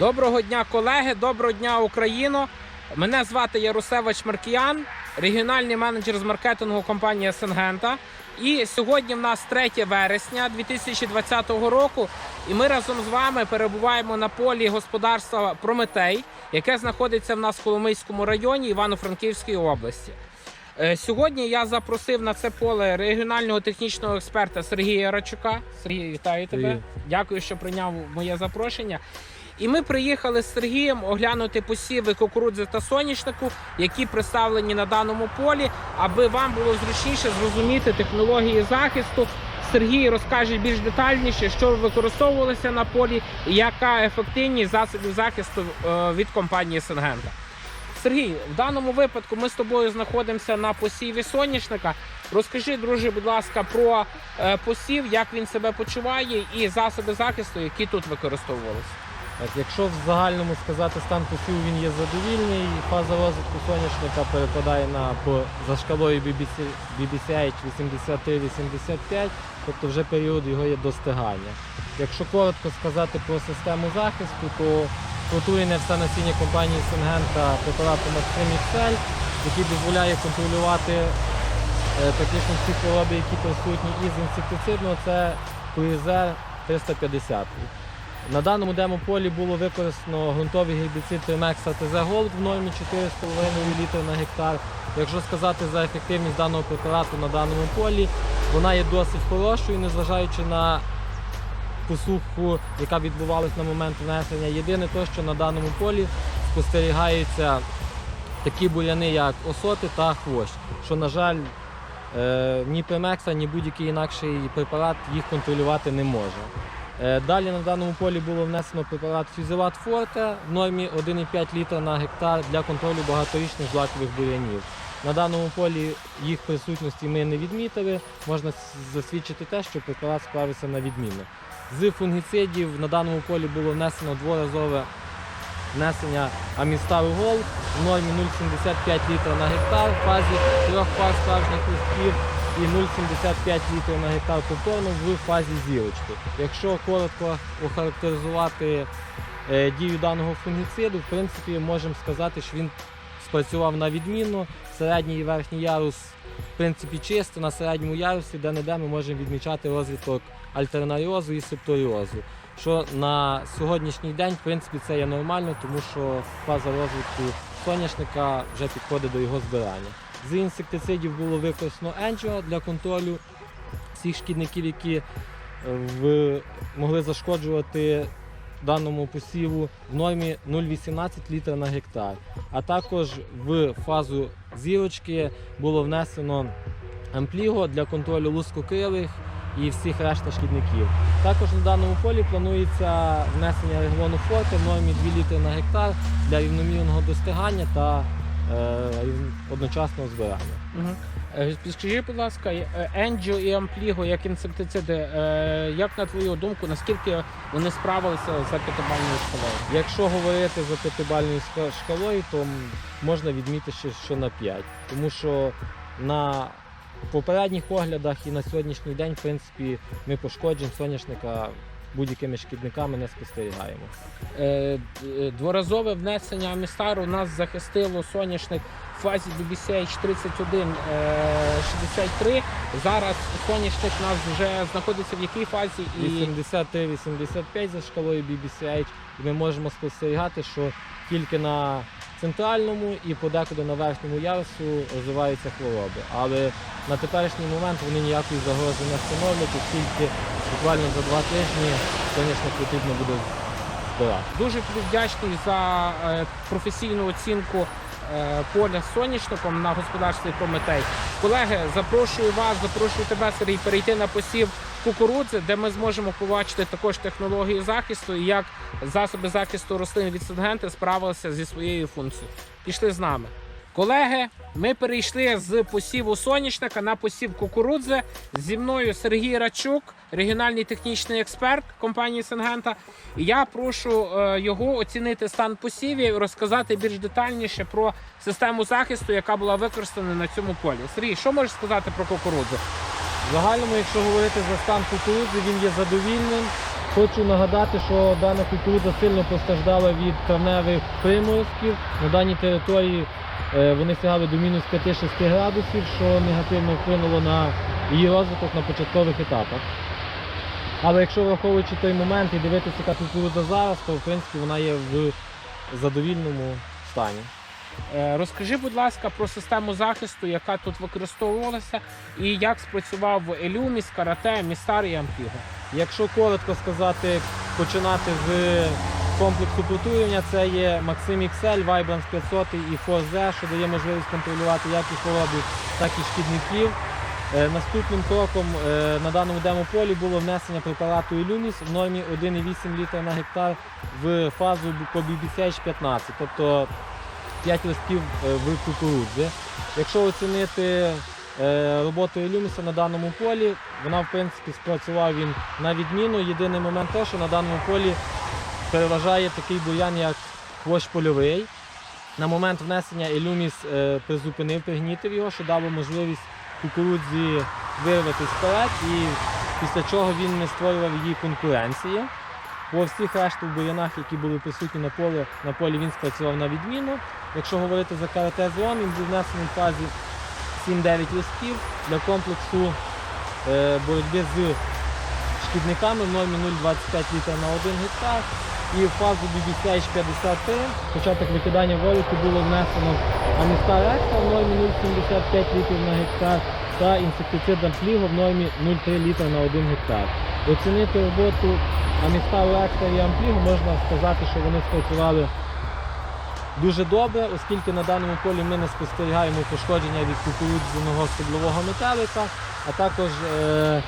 Доброго дня, колеги! Доброго дня, Україно! Мене звати Ярусевич Маркіян, регіональний менеджер з маркетингу компанії Сенгента. І сьогодні в нас 3 вересня 2020 року. І ми разом з вами перебуваємо на полі господарства Прометей, яке знаходиться в нас в Коломийському районі Івано-Франківської області. Е, Сьогодні я запросив на це поле регіонального технічного експерта Сергія Рачука. Сергій, вітаю тебе. Дякую, що прийняв моє запрошення. І ми приїхали з Сергієм оглянути посіви кукурудзи та соняшнику, які представлені на даному полі, аби вам було зручніше зрозуміти технології захисту. Сергій розкаже більш детальніше, що використовувалося на полі і яка ефективність засобів захисту е, від компанії Сенгента. Сергій, в даному випадку ми з тобою знаходимося на посіві соняшника. Розкажи, друже, будь ласка, про е, посів, як він себе почуває, і засоби захисту, які тут використовувалися. Так, якщо в загальному сказати стан посіву він є задовільний, фаза розвитку соняшника перепадає на по за шкалою BBC, BBCH 83-85, тобто вже період його є достигання. Якщо коротко сказати про систему захисту, то протурене все насіння компанії Сингента Maxim XL, який дозволяє контролювати е, практично всі хвороби, які присутні із інсектицидного, це Куїзер 350. На даному демополі було використано ґрунтовий гербіцид Trimex АТЗ Gold в нормі 4,5 літри на гектар. Якщо сказати за ефективність даного препарату на даному полі, вона є досить хорошою, незважаючи на посуху, яка відбувалась на момент внесення. Єдине те, що на даному полі спостерігаються такі буряни, як осоти та хвощ, що, на жаль, е, ні Пемекса, ні будь-який інакший препарат їх контролювати не може. Е, Далі на даному полі було внесено препарат Фізилат Форте в нормі 1,5 літра на гектар для контролю багаторічних злакових бурянів. На даному полі їх присутності ми не відмітили. Можна засвідчити те, що препарат справився на відмінно. З фунгіцидів на даному полі було внесено дворазове внесення Амістару Гол в нормі 0,75 літра на гектар в фазі трьох пар справжніх листків і 0,75 літрів на гектар повторно в фазі зірочки. Якщо коротко охарактеризувати е, дію даного фунгіциду, в принципі, можемо сказати, що він спрацював на відмінно. Середній і верхній ярус в принципі чисто. На середньому ярусі, де не де ми можемо відмічати розвиток альтернаріозу і септоріозу. Що на сьогоднішній день, в принципі, це є нормально, тому що фаза розвитку соняшника вже підходить до його збирання. З інсектицидів було використано енджіо для контролю всіх шкідників, які е, в, могли зашкоджувати даному посіву в нормі 0,18 літра на гектар. А також в фазу зірочки було внесено ампліго для контролю лускокрилих і всіх решта шкідників. Також на даному полі планується внесення регіону форте в нормі 2 літри на гектар для рівномірного достигання та одночасного збирання. Угу. Скажіть, будь ласка, Енджіо і Ампліго як інсектициди, е, як на твою думку, наскільки вони справилися за п'ятибальною шкалою? Якщо говорити за п'ятибальною шкалою, то можна відмітити, що- що на 5. Тому що на попередніх оглядах і на сьогоднішній день, в принципі, ми пошкоджень соняшника будь-якими шкідниками не спостерігаємо. Е, Дворазове внесення Амістару нас захистило соняшник фазі BBCH 31 е, 63. Зараз соняшник у нас вже знаходиться в якій фазі і 83-85 за шкалою BBCH, і ми можемо спостерігати, що тільки на центральному і подекуди на верхньому ярусу розвиваються хвороби. Але на теперішній момент вони ніякої загрози не становлять, оскільки буквально за два тижні соняшник потрібно буде збирати. Дуже вдячний за е, професійну оцінку поля з соняшником на господарстві Прометей. Колеги, запрошую вас, запрошую тебе, Сергій, перейти на посів кукурудзи, де ми зможемо побачити також технології захисту і як засоби захисту рослин від сингенти справилися зі своєю функцією. Пішли з нами. Колеги, ми перейшли з посіву соняшника на посів кукурудзи. Зі мною Сергій Рачук, регіональний технічний експерт компанії Сенгента. І я прошу е, його оцінити стан посівів і розказати більш детальніше про систему захисту, яка була використана на цьому полі. Сергій, що можеш сказати про кукурудзу? В загальному, якщо говорити за стан кукурудзи, він є задовільним. Хочу нагадати, що дана кукурудза сильно постраждала від травневих приморозків. На даній території вони сягали до мінус 5-6 градусів, що негативно вплинуло на її розвиток на початкових етапах. Але якщо враховуючи той момент і дивитися, яка кукурудза зараз, то в принципі вона є в задовільному стані. Е, Розкажи, будь ласка, про систему захисту, яка тут використовувалася, і як спрацював Елюміс, Карате, Містар і Ампіго. Якщо коротко сказати, починати з комплексу протурення, це є Maxim XL, Vibrance 500 і Force що дає можливість контролювати як і хворобів, так і шкідників. Е, Наступним кроком е, на даному демополі було внесення препарату Illumis в нормі 1,8 літра на гектар в фазу по BBCH 15, тобто 5 листків е, в кукурудзі. Якщо оцінити роботу Ілюміса на даному полі, вона в принципі спрацював він на відміну. Єдиний момент те, що на даному полі переважає такий бур'ян, як хвощ польовий. На момент внесення Ілюміс е, призупинив, пригнітив його, що дало можливість кукурудзі вирватися вперед, і після чого він не створював її конкуренції. По всіх решту бур'янах, які були присутні на полі, на полі він спрацював на відміну. Якщо говорити за карате зон, він був внесений в фазі 7-9 листків для комплексу е, боротьби з шкідниками в нормі 0,25 літра на 1 гектар. І в фазу BBCH 53 початок викидання вилику було внесено Амістар Екстра в нормі 0,75 літрів на гектар та інсектицид Ампліго в нормі 0,3 літра на 1 гектар. Оцінити роботу Амістару Екстра і Ампліго можна сказати, що вони спрацювали дуже добре, оскільки на даному полі ми не спостерігаємо пошкодження від кукурудзяного стеблового метелика, а також е,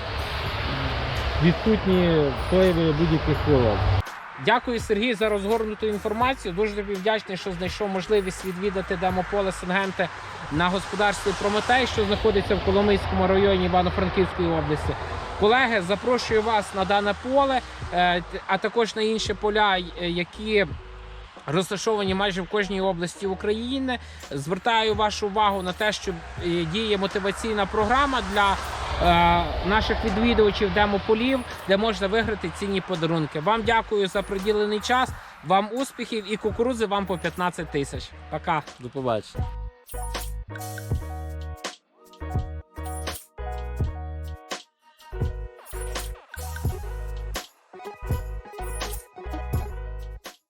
відсутні прояви будь-яких хвороб. Дякую, Сергій, за розгорнуту інформацію. Дуже тобі вдячний, що знайшов можливість відвідати демополе Сенгенти на господарстві Прометей, що знаходиться в Коломийському районі Івано-Франківської області. Колеги, запрошую вас на дане поле, е, а також на інші поля, е, які розташовані майже в кожній області України. Звертаю вашу увагу на те, що е, діє мотиваційна програма для наших відвідувачів демополів, де можна виграти цінні подарунки. Вам дякую за приділений час. Вам успіхів і кукурудзи вам по 15 тисяч. Пока. До побачення.